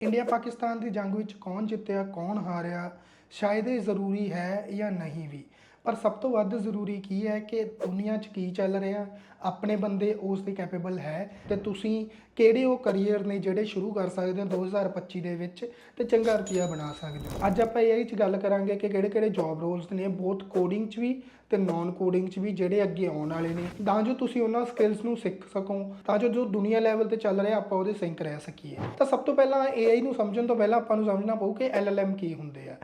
India Pakistan ਦੀ ਜੰਗ ਵਿੱਚ ਕੌਣ ਜਿੱਤਿਆ, ਕੌਣ ਹਾਰਿਆ, ਸ਼ਾਇਦ ਇਹ ਜ਼ਰੂਰੀ ਹੈ ਜਾਂ ਨਹੀਂ ਵੀ। ਪਰ ਸਭ ਤੋਂ ਵੱਧ ਜ਼ਰੂਰੀ ਕੀ ਹੈ ਕਿ ਦੁਨੀਆ 'ਚ ਕੀ ਚੱਲ ਰਿਹਾ? ਆਪਣੇ ਬੰਦੇ ਉਸ ਦੇ ਕੈਪੇਬਲ ਹੈ ਤੇ ਤੁਸੀਂ ਕਿਹੜੇ ਉਹ ਕੈਰੀਅਰ ਨੇ ਜਿਹੜੇ ਸ਼ੁਰੂ ਕਰ ਸਕਦੇ ਹੋ 2025 ਦੇ ਵਿੱਚ ਤੇ ਚੰਗਾ ਰੁਪਿਆ ਬਣਾ ਸਕਦੇ ਹੋ? ਅੱਜ ਆਪਾਂ ਇਹ 'ਚ ਗੱਲ ਕਰਾਂਗੇ ਕਿ ਕਿਹੜੇ ਕਿਹੜੇ ਜੌਬ ਰੋਲਸ ਨੇ ਬਹੁਤ ਕੋਡਿੰਗ 'ਚ ਵੀ ਤੇ ਨਾਨ ਕੋਡਿੰਗ 'ਚ ਵੀ ਜਿਹੜੇ ਅੱਗੇ ਆਉਣ ਵਾਲੇ ਨੇ। ਤਾਂ ਜੋ ਤੁਸੀਂ ਉਹਨਾਂ ਸਕਿੱਲਸ ਨੂੰ ਸਿੱਖ ਸਕੋ, ਤਾਂ ਜੋ ਜੋ ਦੁਨੀਆ ਲੈਵਲ ਤੇ ਚੱਲ ਰਿਹਾ ਆਪਾਂ ਉਹਦੇ ਸਿੰਕ ਰਹਿ ਸਕੀਏ। ਤਾਂ ਸਭ ਤੋਂ ਪਹਿਲਾਂ AI ਨੂੰ ਸਮਝਣ ਤੋਂ ਪਹਿਲਾਂ ਆਪਾਂ ਨੂੰ ਸਮਝਣਾ ਪਊ ਕਿ LLM ਕੀ ਹੁੰਦੇ ਆ।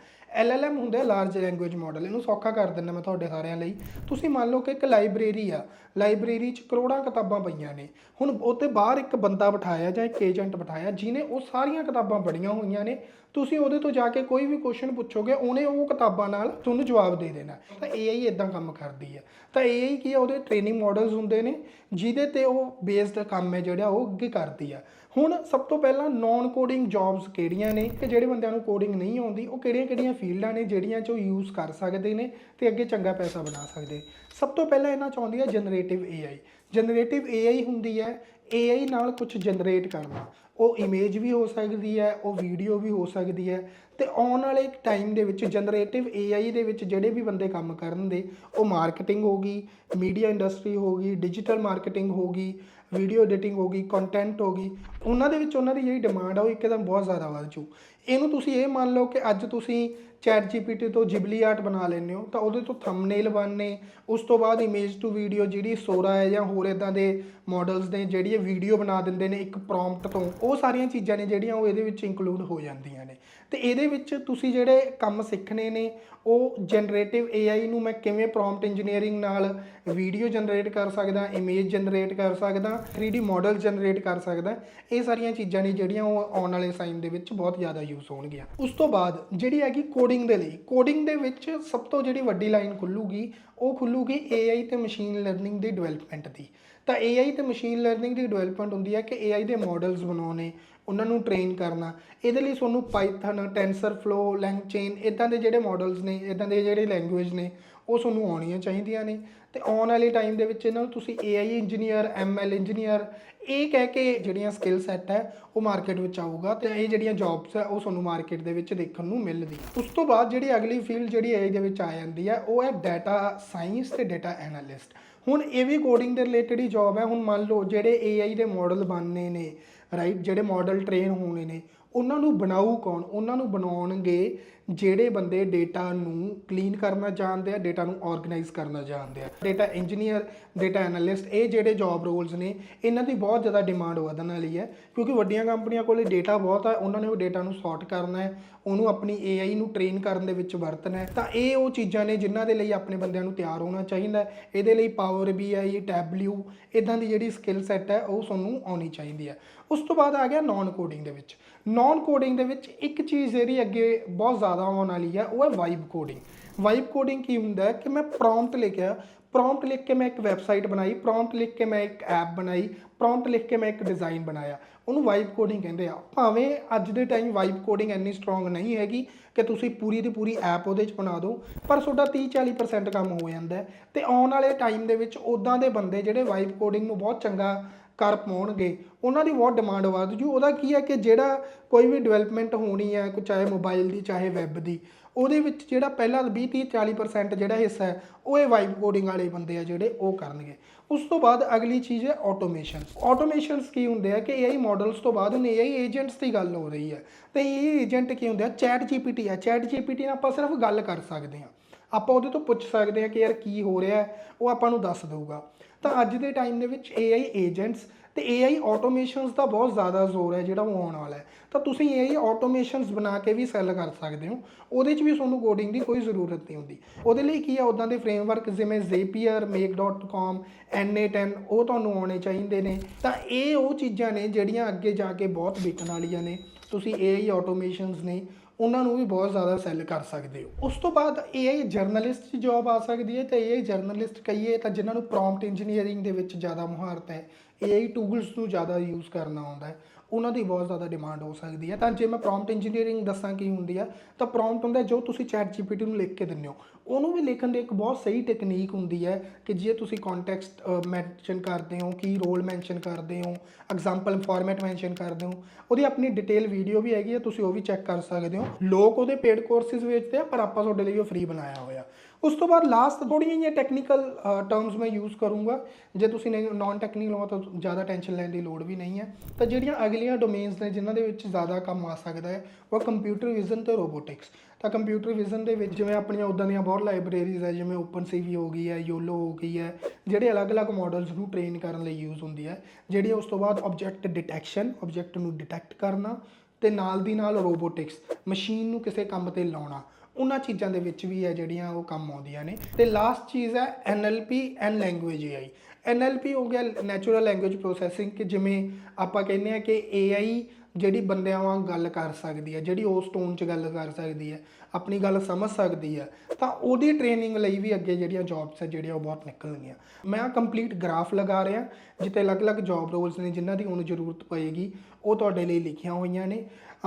LLM ਹੁੰਦੇ ਆ ਲਾਰਜ ਲੈਂਗੁਏਜ ਮਾਡਲ ਇਹਨੂੰ ਸੌਖਾ ਕਰ ਦਿੰਦਾ ਮੈਂ ਤੁਹਾਡੇ ਸਾਰਿਆਂ ਲਈ। ਤੁਸੀਂ ਮੰਨ ਲਓ ਕਿ ਇੱਕ ਲਾਇਬ੍ਰੇਰੀ ਆ ਲਾਇਬ੍ਰੇਰੀ 'ਚ ਕਰੋੜਾਂ ਕਿਤਾਬਾਂ ਪਈਆਂ ਨੇ। ਹੁਣ ਉੱਤੇ ਬਾਹਰ ਇੱਕ ਬੰਦਾ ਬਿਠਾਇਆ ਜਾਂ ਇੱਕ ਏਜੰਟ ਬਿਠਾਇਆ, ਜਿਹਨੇ ਉਹ ਸਾਰੀਆਂ ਕਿਤਾਬਾਂ ਪੜ੍ਹੀਆਂ ਹੋਈਆਂ ਨੇ, ਤੁਸੀਂ ਉਹਦੇ ਤੋਂ ਜਾ ਕੇ ਕੋਈ ਵੀ ਕੁਐਸਚਨ ਪੁੱਛੋਗੇ, ਉਹਨੇ ਉਹ ਕਿਤਾਬਾਂ ਨਾਲ ਤੁਹਾਨੂੰ ਜਵਾਬ ਦੇ ਦੇਣਾ। ਤਾਂ AI ਇਦਾਂ ਕੰਮ ਕਰਦੀ ਹੈ ਤਾਂ AI ਕੀ ਹੈ ਉਹਦੇ ਟ੍ਰੇਨਿੰਗ ਮਾਡਲਸ ਹੁੰਦੇ ਨੇ, ਜਿਹਦੇ ਤੇ ਉਹ ਬੇਸਡ ਕੰਮ ਹੈ ਜਿਹੜਾ, ਉਹ ਅੱਗੇ ਕਰਦੀ ਆ। ਹੁਣ ਸਭ ਤੋਂ ਪਹਿਲਾਂ ਨਾਨ ਕੋਡਿੰਗ ਜੌਬਸ ਕਿਹੜੀਆਂ ਨੇ ਕਿ ਜਿਹੜੇ ਬੰਦਿਆਂ ਨੂੰ ਕੋਡਿੰਗ ਨਹੀਂ ਆਉਂਦੀ, ਉਹ ਕਿਹੜੀਆਂ-ਕਿਹੜੀਆਂ ਫੀਲਡਾਂ ਨੇ ਜਿਹੜੀਆਂ 'ਚ ਉਹ ਯੂਜ਼ ਕਰ ਸਕਦੇ ਨੇ ਤੇ ਅੱਗੇ ਚੰਗਾ ਪੈਸਾ ਬਣਾ ਸਕਦੇ। ਸਭ ਤੋਂ ਪਹਿਲਾਂ ਇਹਨਾਂ 'ਚ ਆਉਂਦੀ ਹੈ ਜਨਰੇਟਿਵ AI ਜਨਰੇਟਿਵ AI ਹੁੰਦੀ ਹੈ AI ਨਾਲ ਕੁਝ ਜਨਰੇਟ ਕਰਨਾ। ਉਹ ਇਮੇਜ ਵੀ ਹੋ ਸਕਦੀ ਹੈ, ਉਹ ਵੀਡੀਓ ਵੀ ਹੋ ਸਕਦੀ ਹੈ। ਤੇ ਆਉਣ ਵਾਲੇ ਟਾਈਮ ਦੇ ਵਿੱਚ ਜਨਰੇਟਿਵ AI ਦੇ ਵਿੱਚ ਜਿਹੜੇ ਵੀ ਬੰਦੇ ਕੰਮ ਕਰਨਦੇ ਉਹ ਮਾਰਕੀਟਿੰਗ ਹੋਗੀ ਮੀਡੀਆ ਇੰਡਸਟਰੀ ਹੋਗੀ ਡਿਜੀਟਲ ਮਾਰਕੀਟਿੰਗ ਹੋਗੀ ਵੀਡੀਓ ਐਡੀਟਿੰਗ ਹੋਗੀ ਕੰਟੈਂਟ ਹੋਗੀ ਉਹਨਾਂ ਦੇ ਵਿੱਚ ਉਹਨਾਂ ਦੀ ਜਿਹੜੀ ਡਿਮਾਂਡ ਆ, ਉਹ ਇੱਕਦਮ ਬਹੁਤ ਜ਼ਿਆਦਾ ਵੱਧ ਜੂ ਇਹਨੂੰ ਤੁਸੀਂ ਇਹ ਮੰਨ ਲਓ ਕਿ ਅੱਜ ਤੁਸੀਂ ਚੈਟ ਜੀਪੀਟੀ ਤੋਂ ਜਿਬਲੀ ਆਰਟ ਬਣਾ ਲੈਂਦੇ ਹੋ, ਤਾਂ ਉਹਦੇ ਤੋਂ ਥੰਬਨੇਲ ਬਣਨੇ, ਉਸ ਤੋਂ ਬਾਅਦ ਇਮੇਜ ਟੂ ਵੀਡੀਓ ਜਿਹੜੀ ਸੋਰਾ ਹੈ ਜਾਂ ਹੋਰ ਇਦਾਂ ਦੇ ਮਾਡਲਸ ਨੇ ਜਿਹੜੀ ਇਹ ਵੀਡੀਓ ਬਣਾ ਦਿੰਦੇ ਨੇ ਇੱਕ ਪ੍ਰੌਮਪਟ ਤੋਂ, ਉਹ ਸਾਰੀਆਂ ਚੀਜ਼ਾਂ ਨੇ ਜਿਹੜੀਆਂ ਉਹ ਇਹਦੇ ਵਿੱਚ ਇਨਕਲੂਡ ਹੋ ਜਾਂਦੀਆਂ ਨੇ। ਤੇ ਇਹਦੇ ਵਿੱਚ ਤੁਸੀਂ ਜਿਹੜੇ ਕੰਮ ਸਿੱਖਣੇ ਨੇ, ਉਹ ਜਨਰੇਟਿਵ AI ਨੂੰ ਮੈਂ ਕਿਵੇਂ ਪ੍ਰੌਮਪਟ ਇੰਜੀਨੀਅਰਿੰਗ ਨਾਲ ਵੀਡੀਓ ਜਨਰੇਟ ਕਰ ਸਕਦਾ ਇਮੇਜ ਜਨਰੇਟ ਕਰ ਸਕਦਾ 3D ਮਾਡਲ ਜਨਰੇਟ ਕਰ ਸਕਦਾ, ਇਹ ਸਾਰੀਆਂ ਚੀਜ਼ਾਂ ਨੇ ਜਿਹੜੀਆਂ ਉਹ ਆਉਣ ਵਾਲੇ ਟਾਈਮ ਦੇ ਵਿੱਚ ਬਹੁਤ ਜ਼ਿਆਦਾ ਯੂਜ਼ ਹੋਣਗੀਆਂ। ਉਸ ਤੋਂ ਬਾਅਦ ਜਿਹੜੀ ਹੈਗੀ ਕੋਡਿੰਗ ਦੇ ਲਈ। ਕੋਡਿੰਗ ਦੇ ਵਿੱਚ ਸਭ ਤੋਂ ਜਿਹੜੀ ਵੱਡੀ ਲਾਈਨ ਖੁੱਲੂਗੀ, ਉਹ ਖੁੱਲੂਗੀ AI ਤੇ ਮਸ਼ੀਨ ਲਰਨਿੰਗ ਦੀ ਡਿਵੈਲਪਮੈਂਟ ਦੀ। ਤਾਂ AI ਤੇ ਮਸ਼ੀਨ ਲਰਨਿੰਗ ਦੀ ਡਿਵੈਲਪਮੈਂਟ ਹੁੰਦੀ ਹੈ ਕਿ AI ਦੇ ਮਾਡਲਸ ਬਣਾਉਣੇ, ਉਹਨਾਂ ਨੂੰ ਟ੍ਰੇਨ ਕਰਨਾ। ਇਹਦੇ ਲਈ ਤੁਹਾਨੂੰ ਪਾਈਥਨ ਟੈਂਸਰ ਟੈਂਸਰਫਲੋ ਲੈਂਗਚੇਨ ਇਦਾਂ ਦੇ ਜਿਹੜੇ ਮਾਡਲਸ ਨੇ ਇਦਾਂ ਦੇ ਜਿਹੜੇ ਲੈਂਗੁਏਜ ਨੇ ਉਹ ਤੁਹਾਨੂੰ ਆਉਣੀਆਂ ਚਾਹੀਦੀਆਂ ਨੇ ਤੇ ਆਉਣ ਵਾਲੇ ਟਾਈਮ ਦੇ ਵਿੱਚ ਇਹਨਾਂ ਨੂੰ ਤੁਸੀਂ AI ਇੰਜੀਨੀਅਰ ML ਇੰਜੀਨੀਅਰ ਇਹ ਕਹਿ ਕੇ ਜਿਹੜੀਆਂ ਸਕਿੱਲ ਸੈੱਟ ਹੈ ਉਹ ਮਾਰਕੀਟ ਵਿੱਚ ਆਊਗਾ ਤੇ ਇਹ ਜਿਹੜੀਆਂ ਜੌਬਸ ਹੈ ਉਹ ਤੁਹਾਨੂੰ ਮਾਰਕੀਟ ਦੇ ਵਿੱਚ ਦੇਖਣ ਨੂੰ ਮਿਲਦੀ ਉਸ ਤੋਂ ਬਾਅਦ ਜਿਹੜੀ ਅਗਲੀ ਫੀਲਡ ਜਿਹੜੀ AI ਦੇ ਵਿੱਚ ਆ ਜਾਂਦੀ ਹੈ, ਉਹ ਹੈ ਡਾਟਾ ਸਾਇੰਸ ਤੇ ਡਾਟਾ ਐਨਾਲਿਸਟ ਹੁਣ ਇਹ ਵੀ ਕੋਡਿੰਗ ਦੇ ਰਿਲੇਟਡ ਹੀ ਜੌਬ ਹੈ। ਹੁਣ ਮੰਨ ਲਓ ਜਿਹੜੇ AI ਦੇ ਮਾਡਲ ਬਣਨੇ ਨੇ ਰਾਈਟ ਜਿਹੜੇ ਮਾਡਲ ਟ੍ਰੇਨ ਹੋਣੇ ਨੇ ਉਹਨਾਂ ਨੂੰ ਬਣਾਊ ਕੌਣ? ਉਹਨਾਂ ਨੂੰ ਬਣਾਉਣਗੇ ਜਿਹੜੇ ਬੰਦੇ ਡੇਟਾ ਨੂੰ ਕਲੀਨ ਕਰਨਾ ਜਾਣਦੇ ਆ ਡੇਟਾ ਨੂੰ ਆਰਗੇਨਾਈਜ਼ ਕਰਨਾ ਜਾਣਦੇ ਆ। ਡੇਟਾ ਇੰਜੀਨੀਅਰ ਡੇਟਾ ਐਨਾਲਿਸਟ ਇਹ ਜਿਹੜੇ ਜੌਬ ਰੋਲਸ ਨੇ, ਇਹਨਾਂ ਦੀ ਬਹੁਤ ਜ਼ਿਆਦਾ ਡਿਮਾਂਡ ਵਧਣ ਵਾਲੀ ਹੈ, ਕਿਉਂਕਿ ਵੱਡੀਆਂ ਕੰਪਨੀਆਂ ਕੋਲੇ ਡੇਟਾ ਬਹੁਤ ਹੈ ਉਹਨਾਂ ਨੇ ਉਹ ਡੇਟਾ ਨੂੰ ਸੌਰਟ ਕਰਨਾ ਹੈ, ਉਹਨੂੰ ਆਪਣੀ AI ਨੂੰ ਟ੍ਰੇਨ ਕਰਨ ਦੇ ਵਿੱਚ ਵਰਤਣਾ ਹੈ। ਤਾਂ ਇਹ ਉਹ ਚੀਜ਼ਾਂ ਨੇ ਜਿਨ੍ਹਾਂ ਦੇ ਲਈ ਆਪਣੇ ਬੰਦਿਆਂ ਨੂੰ ਤਿਆਰ ਹੋਣਾ ਚਾਹੀਦਾ ਹੈ। ਇਹਦੇ ਲਈ ਪਾਵਰ BI ਟੈਬਲਿਊ ਇਦਾਂ ਦੀ ਜਿਹੜੀ ਸਕਿੱਲ ਸੈੱਟ ਹੈ, ਉਹ ਤੁਹਾਨੂੰ ਆਉਣੀ ਚਾਹੀਦੀ ਹੈ। ਉਸ ਤੋਂ ਬਾਅਦ ਆ ਗਿਆ ਨਾਨ ਕੋਡਿੰਗ ਦੇ ਵਿੱਚ। ਨਾਨ ਕੋਡਿੰਗ ਦੇ ਵਿੱਚ ਇੱਕ ਚੀਜ਼ ਜਿਹੜੀ ਅੱਗੇ ਬਹੁਤ ਜ਼ਿਆਦਾ ਆਉਣ ਵਾਲੀ ਹੈ ਉਹ ਹੈ ਵਾਈਬ ਕੋਡਿੰਗ ਵਾਈਬ ਕੋਡਿੰਗ ਕੀ ਹੁੰਦਾ ਹੈ ਕਿ ਮੈਂ ਪ੍ਰੌਮਪਟ ਲਿਖਿਆ ਪ੍ਰੌਮਪਟ ਲਿਖ ਕੇ ਮੈਂ ਇੱਕ ਵੈਬਸਾਈਟ ਬਣਾਈ ਪ੍ਰੌਮਪਟ ਲਿਖ ਕੇ ਮੈਂ ਇੱਕ ਐਪ ਬਣਾਈ ਪ੍ਰੌਮਪਟ ਲਿਖ ਕੇ ਮੈਂ ਇੱਕ ਡਿਜ਼ਾਈਨ ਬਣਾਇਆ। ਉਹਨੂੰ ਵਾਈਬ ਕੋਡਿੰਗ ਕਹਿੰਦੇ ਆ। ਭਾਵੇਂ ਅੱਜ ਦੇ ਟਾਈਮ ਵਾਈਬ ਕੋਡਿੰਗ ਇੰਨੀ ਸਟਰੋਂਗ ਨਹੀਂ ਹੈਗੀ ਕਿ ਤੁਸੀਂ ਪੂਰੀ ਦੀ ਪੂਰੀ ਐਪ ਉਹਦੇ 'ਚ ਬਣਾ ਦਿਓ, ਪਰ ਤੁਹਾਡਾ 30 40% ਕੰਮ ਹੋ ਜਾਂਦਾ ਹੈ। ਤੇ ਆਉਣ ਵਾਲੇ ਟਾਈਮ ਦੇ ਵਿੱਚ ਉਦਾਂ ਦੇ ਬੰਦੇ ਜਿਹੜੇ ਵਾਈਬ ਕੋਡਿੰਗ ਨੂੰ ਬਹੁਤ ਚੰਗਾ ਕਰ ਪਾਉਣਗੇ, ਉਹਨਾਂ ਦੀ ਬਹੁਤ ਡਿਮਾਂਡ ਵੱਧ ਜੂ। ਉਹਦਾ ਕੀ ਹੈ ਕਿ ਜਿਹੜਾ ਕੋਈ ਵੀ ਡਿਵੈਲਪਮੈਂਟ ਹੋਣੀ ਹੈ ਚਾਹੇ ਮੋਬਾਈਲ ਦੀ, ਚਾਹੇ ਵੈਬ ਦੀ, ਉਹਦੇ ਵਿੱਚ ਜਿਹੜਾ ਪਹਿਲਾ 20 30 40% ਜਿਹੜਾ ਹਿੱਸਾ ਹੈ, ਉਹ ਇਹ ਵਾਈਬ ਕੋਡਿੰਗ ਵਾਲੇ ਬੰਦੇ ਆ ਜਿਹੜੇ ਉਹ ਕਰਨਗੇ। ਉਸ ਤੋਂ ਬਾਅਦ ਅਗਲੀ ਚੀਜ਼ ਹੈ ਆਟੋਮੇਸ਼ਨ ਆਟੋਮੇਸ਼ਨਸ ਕੀ ਹੁੰਦੇ ਆ ਕਿ AI ਮਾਡਲਸ ਤੋਂ ਬਾਅਦ ਹੁਣ AI ਏਜੰਟਸ ਦੀ ਗੱਲ ਹੋ ਰਹੀ ਹੈ। ਤੇ ਇਹ ਏਜੰਟ ਕੀ ਹੁੰਦੇ ਆ? ਚੈਟ ਜੀਪੀਟੀ ਆ। ਚੈਟ ਜੀਪੀਟੀ ਨਾਲ ਆਪਾਂ ਸਿਰਫ ਗੱਲ ਕਰ ਸਕਦੇ ਹਾਂ। ਆਪਾਂ ਉਹਦੇ ਤੋਂ ਪੁੱਛ ਸਕਦੇ ਹਾਂ ਕਿ ਯਾਰ ਕੀ ਹੋ ਰਿਹਾ ਉਹ ਆਪਾਂ ਨੂੰ ਦੱਸ ਦੇਊਗਾ। ਤਾਂ ਅੱਜ ਦੇ ਟਾਈਮ ਦੇ ਵਿੱਚ AI ਏਜੰਟਸ ਤੇ AI ਆਟੋਮੇਸ਼ਨਸ ਦਾ ਬਹੁਤ ਜ਼ਿਆਦਾ ਜ਼ੋਰ ਹੈ, ਜਿਹੜਾ ਉਹ ਆਉਣ ਵਾਲਾ ਹੈ। ਤਾਂ ਤੁਸੀਂ AI ਆਟੋਮੇਸ਼ਨਸ ਬਣਾ ਕੇ ਵੀ ਸੈੱਲ ਕਰ ਸਕਦੇ ਹੋ। ਉਹਦੇ 'ਚ ਵੀ ਤੁਹਾਨੂੰ ਕੋਡਿੰਗ ਦੀ ਕੋਈ ਜ਼ਰੂਰਤ ਨਹੀਂ ਹੁੰਦੀ। ਉਹਦੇ ਲਈ ਕੀ ਆ ਉਦਾਂ ਦੇ ਫਰੇਮਵਰਕ ਜਿਵੇਂ Zapier, make.com na10 ਉਹ ਤੁਹਾਨੂੰ ਆਉਣੇ ਚਾਹੀਦੇ ਨੇ। ਤਾਂ ਇਹ ਉਹ ਚੀਜ਼ਾਂ ਨੇ ਜਿਹੜੀਆਂ ਅੱਗੇ ਜਾ ਕੇ ਬਹੁਤ ਵਿਕਣ ਵਾਲੀਆਂ ਨੇ। ਤੁਸੀਂ AI ਆਟੋਮੇਸ਼ਨਸ ਨੇ ਉਹਨਾਂ ਨੂੰ ਵੀ ਬਹੁਤ ਜ਼ਿਆਦਾ ਸੈੱਲ ਕਰ ਸਕਦੇ ਹੋ। ਉਸ ਤੋਂ ਬਾਅਦ AI ਜਰਨਲਿਸਟ ਦੀ ਜੌਬ ਆ ਸਕਦੀ ਹੈ ਤੇ AI ਜਰਨਲਿਸਟ ਕਹੀਏ ਤਾਂ ਜਿਨ੍ਹਾਂ ਨੂੰ ਪ੍ਰੌਮਪਟ ਇੰਜੀਨੀਅਰਿੰਗ ਦੇ ਵਿੱਚ ਜ਼ਿਆਦਾ ਮੁਹਾਰਤ ਹੈ। AI ਟੂਲਸ ਨੂੰ ਜ਼ਿਆਦਾ ਯੂਜ਼ ਕਰਨਾ ਆਉਂਦਾ ਹੈ। ਉਹਨਾਂ ਦੀ ਬਹੁਤ ਜ਼ਿਆਦਾ ਡਿਮਾਂਡ ਹੋ ਸਕਦੀ ਹੈ। ਤਾਂ ਜੇ ਮੈਂ ਪ੍ਰੌਮਪਟ ਇੰਜੀਨੀਅਰਿੰਗ ਦੱਸਾਂ ਕੀ ਹੁੰਦੀ ਆ, ਤਾਂ ਪ੍ਰੌਮਪਟ ਹੁੰਦਾ ਜੋ ਤੁਸੀਂ ਚੈਟ ਜੀਪੀਟੀ ਨੂੰ ਲਿਖ ਕੇ ਦਿੰਦੇ ਹੋ। ਉਹਨੂੰ ਵੀ ਲਿਖਣ ਦੀ ਇੱਕ ਬਹੁਤ ਸਹੀ ਟੈਕਨੀਕ ਹੁੰਦੀ ਹੈ ਕਿ ਜੇ ਤੁਸੀਂ ਕੰਟੈਕਸਟ ਮੈਂਸ਼ਨ ਕਰਦੇ ਹੋ ਕੀ ਰੋਲ ਮੈਂਸ਼ਨ ਕਰਦੇ ਹੋ ਐਗਜ਼ਾਮਪਲ ਫਾਰਮੈਟ ਮੈਂਸ਼ਨ ਕਰਦੇ ਹੋ, ਉਹਦੀ ਆਪਣੀ ਡਿਟੇਲ ਵੀਡੀਓ ਵੀ ਹੈਗੀ ਹੈ, ਤੁਸੀਂ ਉਹ ਵੀ ਚੈੱਕ ਕਰ ਸਕਦੇ ਹੋ। ਲੋਕ ਉਹਦੇ ਪੇਡ ਕੋਰਸਿਸ ਵੇਚਦੇ ਆ, ਪਰ ਆਪਾਂ ਤੁਹਾਡੇ ਲਈ ਉਹ ਫ੍ਰੀ ਬਣਾਇਆ ਹੋਇਆ। ਉਸ ਤੋਂ ਬਾਅਦ ਲਾਸਟ ਥੋੜੀਆਂ ਜਿਹੀਆਂ ਟੈਕਨੀਕਲ ਟਰਮਸ ਮੈਂ ਯੂਜ਼ ਕਰੂੰਗਾ। ਜੇ ਤੁਸੀਂ ਨਾਨ ਟੈਕਨੀਕਲ ਹੋ ਤਾਂ ਜ਼ਿਆਦਾ ਟੈਨਸ਼ਨ ਲੈਣ ਦੀ ਲੋੜ ਵੀ ਨਹੀਂ ਹੈ। ਤਾਂ ਜਿਹੜੀਆਂ ਅਗਲੀਆਂ ਡੋਮੇਨਸ ਨੇ, ਜਿਨ੍ਹਾਂ ਦੇ ਵਿੱਚ ਜ਼ਿਆਦਾ ਕੰਮ ਆ ਸਕਦਾ ਹੈ, ਉਹ ਕੰਪਿਊਟਰ ਵਿਜ਼ਨ ਤੇ ਰੋਬੋਟਿਕਸ ਤਾਂ ਕੰਪਿਊਟਰ ਵਿਜ਼ਨ ਦੇ ਵਿੱਚ ਜਿਵੇਂ ਆਪਣੀਆਂ ਉਦਾਂ ਦੀਆਂ ਬਹੁਤ ਲਾਇਬ੍ਰੇਰੀਜ਼ ਹੈ, ਜਿਵੇਂ ਓਪਨ ਸੀਵੀ ਹੋ ਗਈ ਹੈ ਯੋਲੋ ਹੋ ਗਈ ਹੈ, ਜਿਹੜੇ ਅਲੱਗ-ਅਲੱਗ ਮਾਡਲਸ ਨੂੰ ਟ੍ਰੇਨ ਕਰਨ ਲਈ ਯੂਜ਼ ਹੁੰਦੀ ਹੈ ਜਿਹੜੀ ਉਸ ਤੋਂ ਬਾਅਦ ਆਬਜੈਕਟ ਡਿਟੈਕਸ਼ਨ ਆਬਜੈਕਟ ਨੂੰ ਡਿਟੈਕਟ ਕਰਨਾ ਤੇ ਨਾਲ ਦੀ ਨਾਲ ਰੋਬੋਟਿਕਸ ਮਸ਼ੀਨ ਨੂੰ ਕਿਸੇ ਕੰਮ ਤੇ ਲਾਉਣਾ। ਉਹਨਾਂ ਚੀਜ਼ਾਂ ਦੇ ਵਿੱਚ ਵੀ ਹੈ ਜਿਹੜੀਆਂ ਉਹ ਕੰਮ ਆਉਂਦੀਆਂ ਨੇ। ਤੇ ਲਾਸਟ ਚੀਜ਼ ਹੈ NLP and language AI NLP ਹੋ ਗਿਆ ਨੈਚੁਰਲ ਲੈਂਗੁਏਜ ਪ੍ਰੋਸੈਸਿੰਗ ਕਿ ਜਿਵੇਂ ਆਪਾਂ ਕਹਿੰਦੇ ਆ ਕਿ AI ਜਿਹੜੀ ਬੰਦਿਆਂ ਵਾਂਗ ਗੱਲ ਕਰ ਸਕਦੀ ਹੈ, ਜਿਹੜੀ ਉਸ ਟੋਨ 'ਚ ਗੱਲ ਕਰ ਸਕਦੀ ਹੈ, ਆਪਣੀ ਗੱਲ ਸਮਝ ਸਕਦੀ ਹੈ, ਤਾਂ ਉਹਦੀ ਟ੍ਰੇਨਿੰਗ ਲਈ ਵੀ ਅੱਗੇ ਜਿਹੜੀਆਂ ਜੌਬਸ ਹੈ, ਜਿਹੜੀਆਂ ਉਹ ਬਹੁਤ ਨਿਕਲਣਗੀਆਂ। ਮੈਂ ਕੰਪਲੀਟ ਗ੍ਰਾਫ ਲਗਾ ਰਿਹਾ ਜਿੱਤੇ ਅਲੱਗ-ਅਲੱਗ ਜੌਬ ਰੋਲਸ ਨੇ, ਜਿਨ੍ਹਾਂ ਦੀ ਹੁਣ ਜ਼ਰੂਰਤ ਪਏਗੀ, ਉਹ ਤੁਹਾਡੇ ਲਈ ਲਿਖੀਆਂ ਹੋਈਆਂ ਨੇ।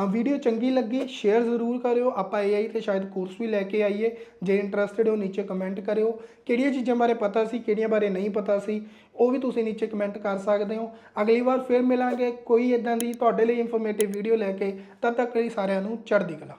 ਵੀਡੀਓ ਚੰਗੀ ਲੱਗੀ ਸ਼ੇਅਰ ਜ਼ਰੂਰ ਕਰਿਓ, ਆਪਾਂ AI ਤੇ ਸ਼ਾਇਦ ਕੋਰਸ ਵੀ ਲੈ ਕੇ ਆਈਏ, ਜੇ ਇੰਟਰਸਟਿਡ ਹੋ, ਨੀਚੇ ਕਮੈਂਟ ਕਰਿਓ, ਕਿਹੜੀਆਂ ਚੀਜ਼ਾਂ ਬਾਰੇ ਪਤਾ ਸੀ, ਕਿਹੜੀਆਂ ਬਾਰੇ ਨਹੀਂ ਪਤਾ ਸੀ ਉਹ ਵੀ ਤੁਸੀਂ ਨੀਚੇ ਕਮੈਂਟ ਕਰ ਸਕਦੇ ਹੋ। ਅਗਲੀ ਵਾਰ ਫਿਰ ਮਿਲਾਂਗੇ। ਕੋਈ ਇਦਾਂ ਦੀ ਤੁਹਾਡੇ ਲਈ ਇਨਫੋਰਮੇਟਿਵ ਵੀਡੀਓ ਲੈ ਕੇ, ਤਦ ਤੱਕ ਲਈ ਸਾਰਿਆਂ ਨੂੰ ਚੜ੍ਹਦੀ ਕਲਾ।